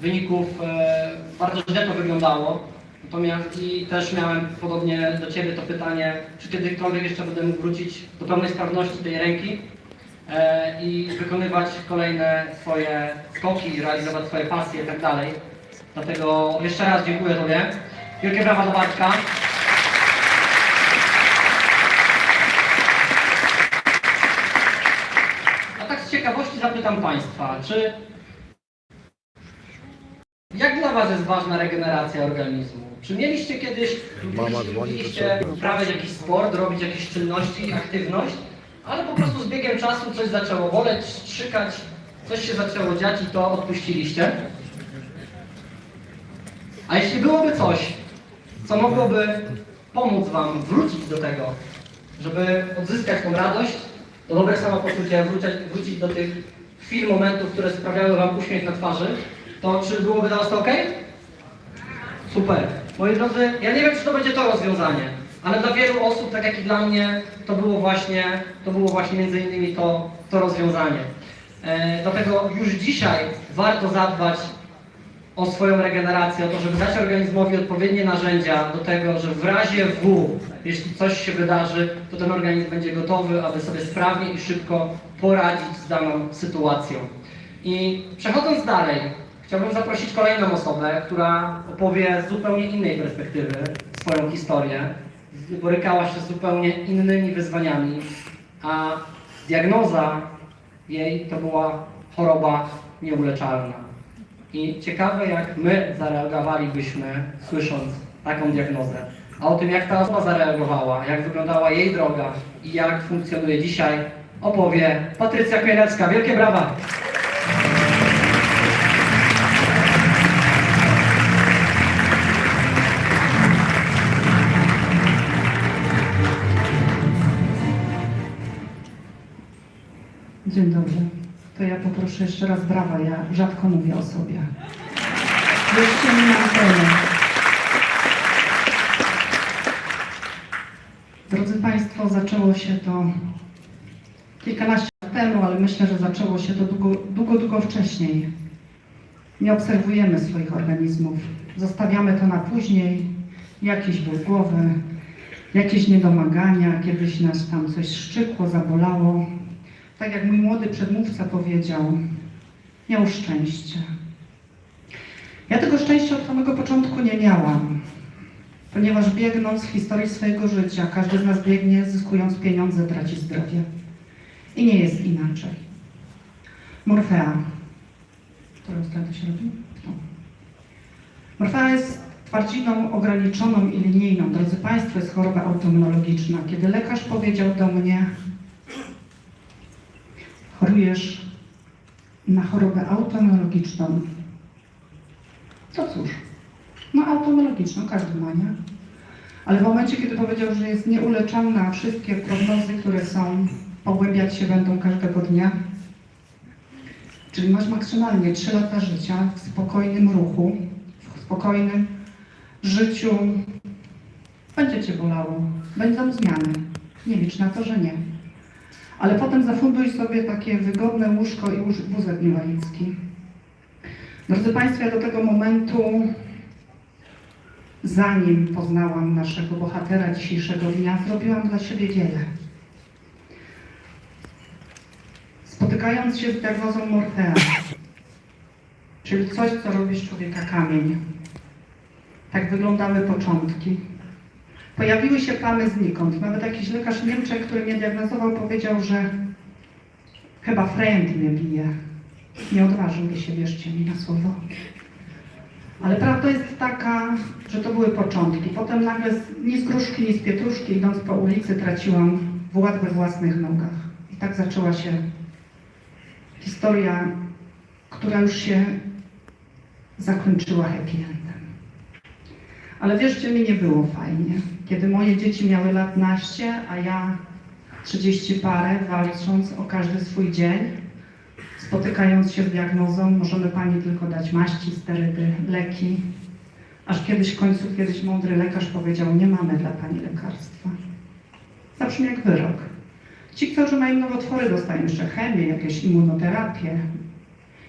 wyników e, bardzo źle to wyglądało. Natomiast i też miałem podobnie do Ciebie to pytanie, czy kiedykolwiek jeszcze będę mógł wrócić do pełnej sprawności tej ręki e, i wykonywać kolejne swoje skoki, realizować swoje pasje i tak dalej. Dlatego jeszcze raz dziękuję Tobie. Wielkie brawa do Bartka. A tak z ciekawości zapytam Państwa, czy dla Was jest ważna regeneracja organizmu? Czy mieliście kiedyś, Mama dzwoni, to mieliście uprawiać jakiś sport, robić jakieś czynności, aktywność, ale po prostu z biegiem czasu coś zaczęło boleć, strzykać, coś się zaczęło dziać i to odpuściliście? A jeśli byłoby coś, co mogłoby pomóc Wam wrócić do tego, żeby odzyskać tą radość, to dobre samopoczucie, wrócić, wrócić do tych chwil, momentów, które sprawiały Wam uśmiech na twarzy, to czy byłoby dla Was to ok? Super. Moi drodzy, ja nie wiem, czy to będzie to rozwiązanie, ale dla wielu osób, tak jak i dla mnie, to było właśnie, to było właśnie między innymi to, to rozwiązanie. E, dlatego już dzisiaj warto zadbać o swoją regenerację, o to, żeby dać organizmowi odpowiednie narzędzia do tego, że w razie W, jeśli coś się wydarzy, to ten organizm będzie gotowy, aby sobie sprawnie i szybko poradzić z daną sytuacją. I przechodząc dalej, chciałbym zaprosić kolejną osobę, która opowie z zupełnie innej perspektywy swoją historię. Borykała się z zupełnie innymi wyzwaniami, a diagnoza jej to była choroba nieuleczalna. I ciekawe, jak my zareagowalibyśmy, słysząc taką diagnozę. A o tym, jak ta osoba zareagowała, jak wyglądała jej droga i jak funkcjonuje dzisiaj, opowie Patrycja Kmielewska. Wielkie brawa! To ja poproszę jeszcze raz brawa. Ja rzadko mówię o sobie. Mi na. Drodzy Państwo, zaczęło się to kilkanaście lat temu, ale myślę, że zaczęło się to długo, długo, długo wcześniej. Nie obserwujemy swoich organizmów. Zostawiamy to na później. Jakiś ból głowy, jakieś niedomagania, kiedyś nas tam coś szczykło, zabolało. Tak jak mój młody przedmówca powiedział, miał szczęście. Ja tego szczęścia od samego początku nie miałam, ponieważ biegnąc w historii swojego życia, każdy z nas biegnie, zyskując pieniądze, traci zdrowie. I nie jest inaczej. Morfea. Którą stronę się robi? No. Morfea jest twardziną ograniczoną i linijną. Drodzy Państwo, jest choroba autoimmunologiczna. Kiedy lekarz powiedział do mnie, chorujesz na chorobę autoimmunologiczną. To cóż, no autoimmunologiczną, każdy ma, nie? Ale w momencie, kiedy powiedział, że jest nieuleczalna, wszystkie prognozy, które są, pogłębiać się będą każdego dnia, czyli masz maksymalnie 3 lata życia w spokojnym ruchu, w spokojnym życiu, będzie cię bolało, będą zmiany. Nie licz na to, że nie. Ale potem zafunduj sobie takie wygodne łóżko i wózek inwalidzki. Drodzy Państwo, ja do tego momentu, zanim poznałam naszego bohatera dzisiejszego dnia, zrobiłam dla siebie wiele. Spotykając się z diagnozą Morfea, czyli coś, co robi z człowieka kamień. Tak wyglądały początki. Pojawiły się plamy znikąd. Nawet jakiś lekarz Niemczech, który mnie diagnozował, powiedział, że chyba friend mnie bije. Nie odważył się, wierzcie mi na słowo. Ale prawda jest taka, że to były początki. Potem nagle ni z gruszki, ni z pietruszki, idąc po ulicy, traciłam wład we własnych nogach. I tak zaczęła się historia, która już się zakończyła happy endem. Ale wierzcie mi, nie było fajnie. Kiedy moje dzieci miały lat naście, a ja 30 parę, walcząc o każdy swój dzień, spotykając się z diagnozą, możemy pani tylko dać maści, sterydy, leki. Aż kiedyś w końcu, kiedyś mądry lekarz powiedział, nie mamy dla pani lekarstwa. Zabrzmi jak wyrok. Ci, którzy mają nowotwory, dostają jeszcze chemię, jakieś immunoterapię,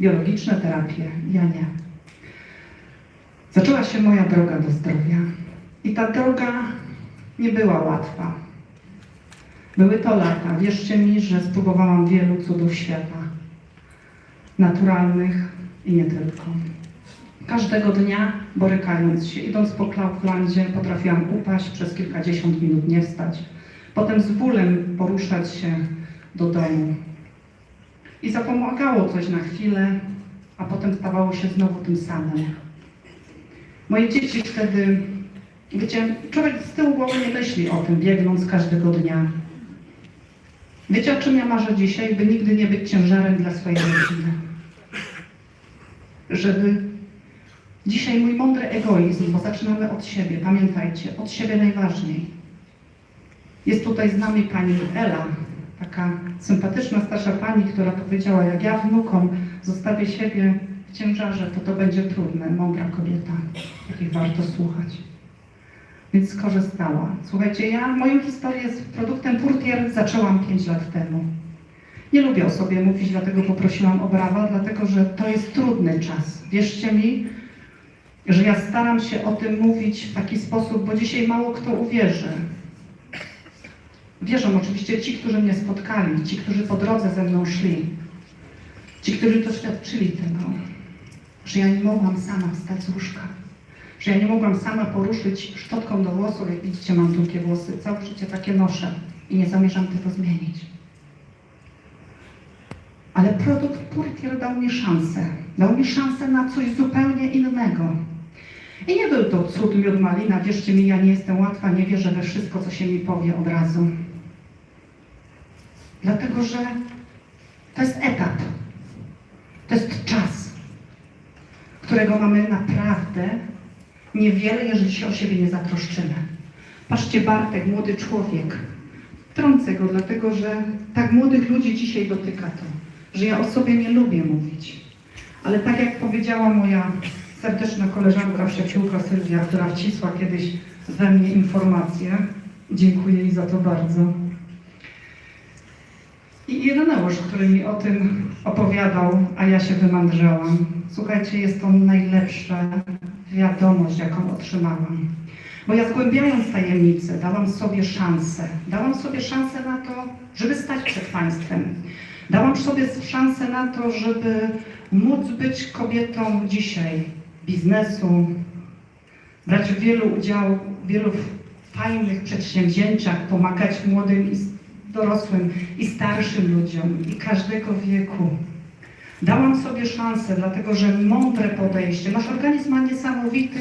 biologiczne terapie. Ja nie. Zaczęła się moja droga do zdrowia. I ta droga nie była łatwa. Były to lata. Wierzcie mi, że spróbowałam wielu cudów świata. Naturalnych i nie tylko. Każdego dnia, borykając się, idąc po Klauklandzie, potrafiłam upaść, przez kilkadziesiąt minut nie wstać. Potem z bólem poruszać się do domu. I zapomagało coś na chwilę, a potem stawało się znowu tym samym. Moje dzieci wtedy, wiecie, człowiek z tyłu głowy nie myśli o tym, biegnąc każdego dnia. Wiecie, o czym ja marzę dzisiaj? By nigdy nie być ciężarem dla swojej rodziny. Żeby dzisiaj mój mądry egoizm, bo zaczynamy od siebie, pamiętajcie, od siebie najważniej. Jest tutaj z nami pani Ela, taka sympatyczna starsza pani, która powiedziała, jak ja wnukom zostawię siebie ciężarze, to to będzie trudne. Mądra kobieta, jakich warto słuchać. Więc skorzystała. Słuchajcie, ja moją historię z produktem Purtier zaczęłam 5 lat temu. Nie lubię o sobie mówić, dlatego poprosiłam o brawa, dlatego że to jest trudny czas. Wierzcie mi, że ja staram się o tym mówić w taki sposób, bo dzisiaj mało kto uwierzy. Wierzą oczywiście ci, którzy mnie spotkali, ci, którzy po drodze ze mną szli, ci, którzy doświadczyli tego, że ja nie mogłam sama wstać z łóżka, że ja nie mogłam sama poruszyć szczotką do włosów, jak widzicie, mam długie włosy, całe życie takie noszę i nie zamierzam tego zmienić. Ale produkt Purtier dał mi szansę. Dał mi szansę na coś zupełnie innego. I nie był to cud miód malina. Wierzcie mi, ja nie jestem łatwa, nie wierzę we wszystko, co się mi powie od razu. Dlatego, że to jest etap. To jest czas, którego mamy naprawdę niewiele, jeżeli się o siebie nie zatroszczymy. Patrzcie, Bartek, młody człowiek. Trącę go, dlatego że tak młodych ludzi dzisiaj dotyka to, że ja o sobie nie lubię mówić. Ale tak jak powiedziała moja serdeczna koleżanka, przyjaciółka Sylwia, która wcisła kiedyś we mnie informację, dziękuję jej za to bardzo. I Ireneusz, który mi o tym opowiadał, a ja się wymądrzałam. Słuchajcie, jest to najlepsza wiadomość, jaką otrzymałam. Bo ja zgłębiając tajemnicę, dałam sobie szansę. Dałam sobie szansę na to, żeby stać przed Państwem. Dałam sobie szansę na to, żeby móc być kobietą dzisiaj biznesu, brać wielu udział, wielu fajnych przedsięwzięciach, pomagać młodym i dorosłym i starszym ludziom i każdego wieku. Dałam sobie szansę, dlatego że mądre podejście, nasz organizm ma niesamowity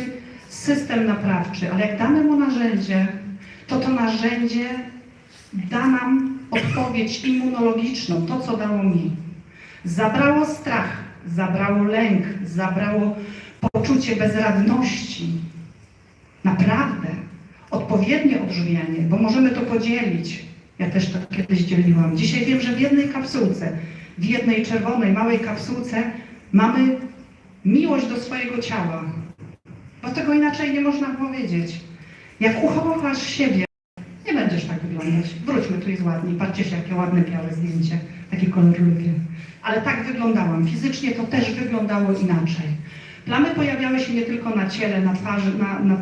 system naprawczy, ale jak damy mu narzędzie, to to narzędzie da nam odpowiedź immunologiczną, to co dało mi. Zabrało strach, zabrało lęk, zabrało poczucie bezradności. Naprawdę. Odpowiednie odżywianie, bo możemy to podzielić. Ja też to kiedyś dzieliłam. Dzisiaj wiem, że w jednej kapsułce, w jednej czerwonej, małej kapsułce mamy miłość do swojego ciała. Bo tego inaczej nie można powiedzieć. Jak uchowasz siebie, nie będziesz tak wyglądać. Wróćmy, tu jest ładnie. Patrzcie się, jakie ładne białe zdjęcie. Taki kolor lubię. Ale tak wyglądałam. Fizycznie to też wyglądało inaczej. Plamy pojawiały się nie tylko na ciele, na twarzy, na, na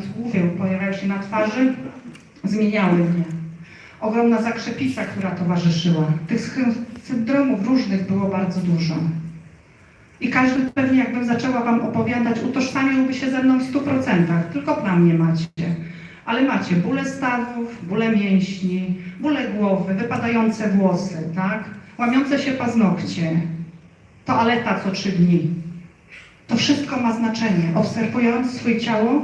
pojawiały się na twarzy, zmieniały mnie. Ogromna zakrzepica, która towarzyszyła. Tych syn- syndromów różnych było bardzo dużo. I każdy pewnie, jakbym zaczęła Wam opowiadać, utożsamiłby się ze mną w 100%. Tylko plam nie macie. Ale macie bóle stawów, bóle mięśni, bóle głowy, wypadające włosy, tak? Łamiące się paznokcie, toaleta co trzy dni. To wszystko ma znaczenie. Obserwując swoje ciało,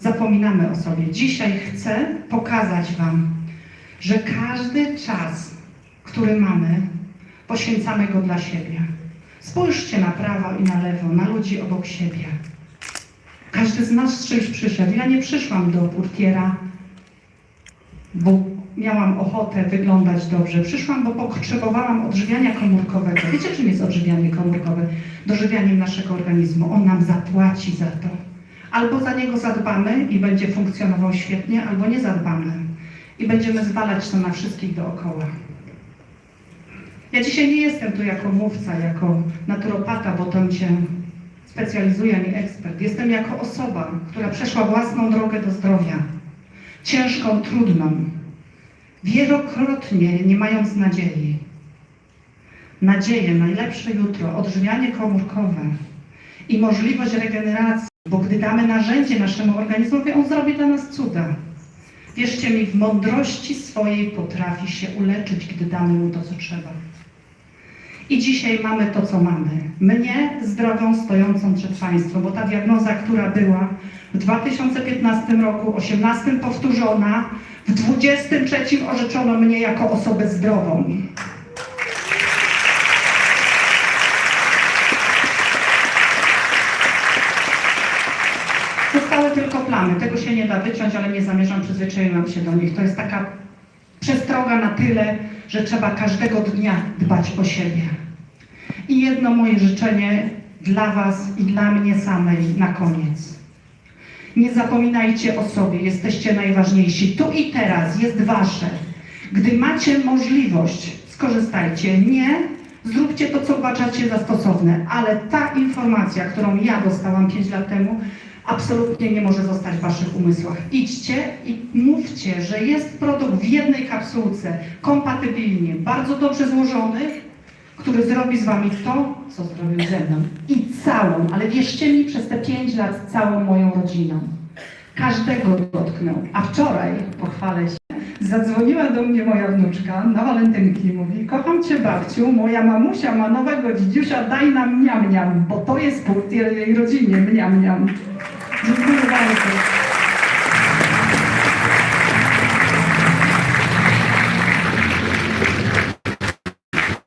zapominamy o sobie. Dzisiaj chcę pokazać Wam, że każdy czas, który mamy, poświęcamy go dla siebie. Spójrzcie na prawo i na lewo, na ludzi obok siebie. Każdy z nas z czymś przyszedł. Ja nie przyszłam do portiera, bo miałam ochotę wyglądać dobrze. Przyszłam, bo potrzebowałam odżywiania komórkowego. Wiecie, czym jest odżywianie komórkowe? Dożywianiem naszego organizmu. On nam zapłaci za to. Albo za niego zadbamy i będzie funkcjonował świetnie, albo nie zadbamy. I będziemy zwalać to na wszystkich dookoła. Ja dzisiaj nie jestem tu jako mówca, jako naturopata, bo tam cię specjalizuje ani ekspert. Jestem jako osoba, która przeszła własną drogę do zdrowia. Ciężką, trudną. Wielokrotnie nie mając nadziei. Nadzieję, najlepsze jutro, odżywianie komórkowe i możliwość regeneracji, bo gdy damy narzędzie naszemu organizmowi, on zrobi dla nas cuda. Wierzcie mi, w mądrości swojej potrafi się uleczyć, gdy damy mu to, co trzeba. I dzisiaj mamy to, co mamy. Mnie zdrową, stojącą przed Państwem, bo ta diagnoza, która była w 2015 roku, 18 powtórzona, w 23 orzeczono mnie jako osobę zdrową. Plamy. Tego się nie da wyciąć, ale nie zamierzam, przyzwyczaiłam się do nich. To jest taka przestroga na tyle, że trzeba każdego dnia dbać o siebie. I jedno moje życzenie dla Was i dla mnie samej na koniec. Nie zapominajcie o sobie, jesteście najważniejsi. Tu i teraz jest Wasze. Gdy macie możliwość, skorzystajcie. Nie, zróbcie to, co uważacie za stosowne. Ale ta informacja, którą ja dostałam 5 lat temu, absolutnie nie może zostać w Waszych umysłach. Idźcie i mówcie, że jest produkt w jednej kapsułce, kompatybilnie, bardzo dobrze złożony, który zrobi z Wami to, co zrobił ze mną. I całą, ale wierzcie mi, przez te 5 lat całą moją rodziną. Każdego dotknął. A wczoraj, pochwalę się, zadzwoniła do mnie moja wnuczka na walentynki i mówi kocham Cię babciu, moja mamusia ma nowego dzidziusia, daj nam mniam mniam, bo to jest punkt jej rodzinie, mniam mniam. Dziękuję bardzo.